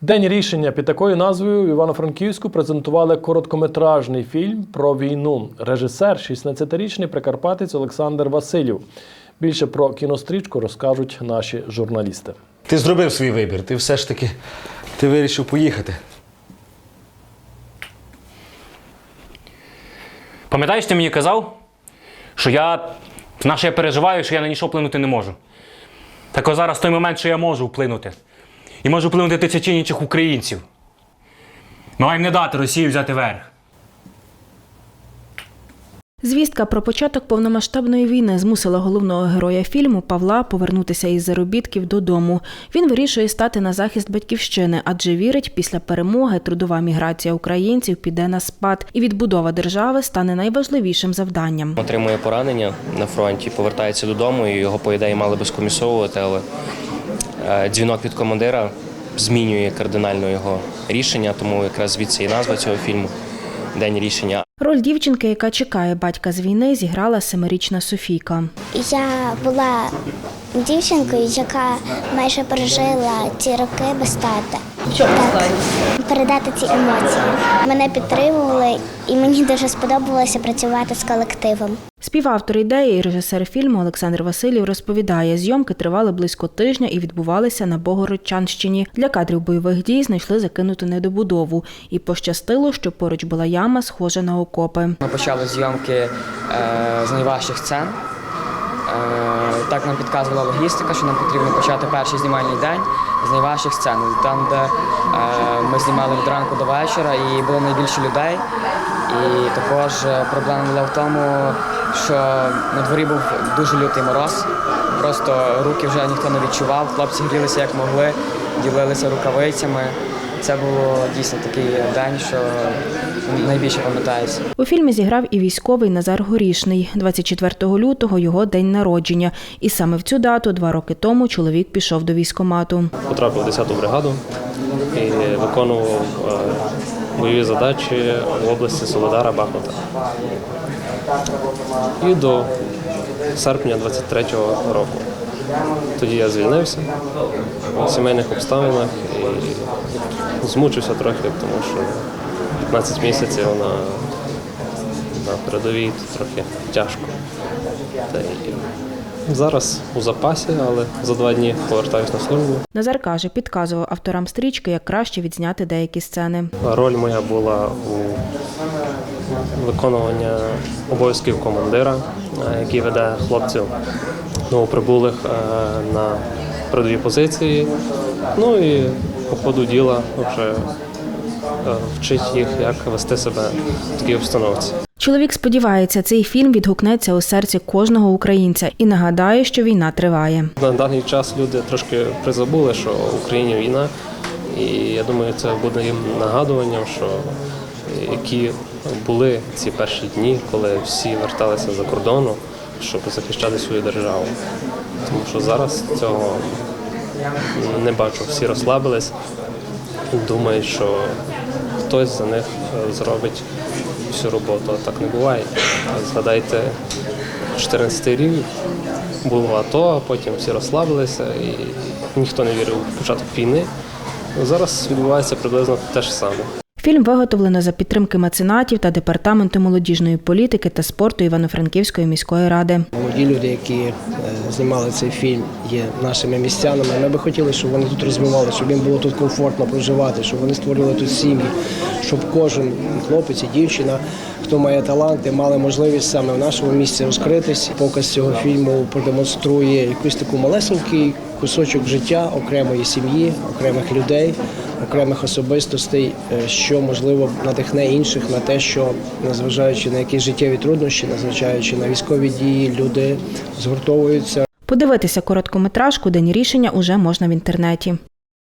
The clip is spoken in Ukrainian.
День рішення під такою назвою в Івано-Франківську презентували короткометражний фільм про війну. Режисер, 16-річний прикарпатець Олександр Васильєв. Більше про кінострічку розкажуть наші журналісти. Ти зробив свій вибір, ти все ж таки ти вирішив поїхати. Пам'ятаєш, ти мені казав, що я. На що я переживаю, що я на нічого вплинути не можу. Так ось зараз той момент, що я можу вплинути. І можу вплинути тисячі інших українців. Ми маємо не дати Росії взяти верх. Звістка про початок повномасштабної війни змусила головного героя фільму Павла повернутися із заробітків додому. Він вирішує стати на захист батьківщини, адже вірить, після перемоги трудова міграція українців піде на спад, і відбудова держави стане найважливішим завданням. Отримує поранення на фронті, повертається додому, і його, по ідеї, мали би скомісовувати, але дзвінок від командира змінює кардинально його рішення, тому якраз звідси і назва цього фільму День рішення. Роль дівчинки, яка чекає батька з війни, зіграла семирічна Софійка. Я була дівчинкою, яка майже пережила ці роки без тата. Так, передати ці емоції. Мене підтримували, і мені дуже сподобалося працювати з колективом. Співавтор ідеї і режисер фільму Олександр Васильєв розповідає, зйомки тривали близько тижня і відбувалися на Богородчанщині. Для кадрів бойових дій знайшли закинуту недобудову. І пощастило, що поруч була яма, схожа на окопи. Ми почали зйомки е, з найважчих сцен. Е, так нам підказувала логістика, що нам потрібно почати перший знімальний день з найважчих сцен. Там, де е, ми знімали від ранку до вечора і було найбільше людей. І також е, проблема була в тому, що на дворі був дуже лютий мороз. Просто руки вже ніхто не відчував. Хлопці грілися як могли, ділилися рукавицями. Це було дійсно такий день, що найбільше пам'ятається. У фільмі зіграв і військовий Назар Горішний. 24 лютого його день народження. І саме в цю дату, два роки тому, чоловік пішов до військомату. потрапив в 10-ту бригаду і виконував е, бойові задачі в області Солодара Бахмута. І до серпня 23-го року. Тоді я звільнився в сімейних обставинах і змучився трохи, тому що 15 місяців на, на передовій трохи тяжко. Та й зараз у запасі, але за два дні повертаюся на службу. Назар каже, підказував авторам стрічки, як краще відзняти деякі сцени. Роль моя була у виконуванні обов'язків командира, е, який веде хлопців новоприбулих е, на передові позиції. Ну і по ходу діла вже е, вчить їх, як вести себе в такій обстановці. Чоловік сподівається, цей фільм відгукнеться у серці кожного українця і нагадає, що війна триває. На даний час люди трошки призабули, що в Україні війна, і я думаю, це буде їм нагадуванням, що які були ці перші дні, коли всі верталися за кордону, щоб захищати свою державу. Тому що зараз цього не бачу. Всі розслабились, Думаю, що хтось за них е, зробить всю роботу. Так не буває. Згадайте, 14 рік було АТО, а потім всі розслабилися і ніхто не вірив у початок війни. Зараз відбувається приблизно те ж саме. Фільм виготовлено за підтримки меценатів та департаменту молодіжної політики та спорту Івано-Франківської міської ради. Молоді люди, які е, знімали цей фільм, є нашими містянами. Ми би хотіли, щоб вони тут розвивали, щоб їм було тут комфортно проживати, щоб вони створювали тут сім'ї, щоб кожен хлопець і дівчина, хто має таланти, мали можливість саме в нашому місці розкритись. Показ цього фільму продемонструє якийсь таку малесенький кусочок життя окремої сім'ї, окремих людей, окремих особистостей, е, що можливо надихне інших на те, що незважаючи на якісь життєві труднощі, незважаючи на військові дії, люди згуртовуються Подивитися короткометражку День рішення уже можна в інтернеті.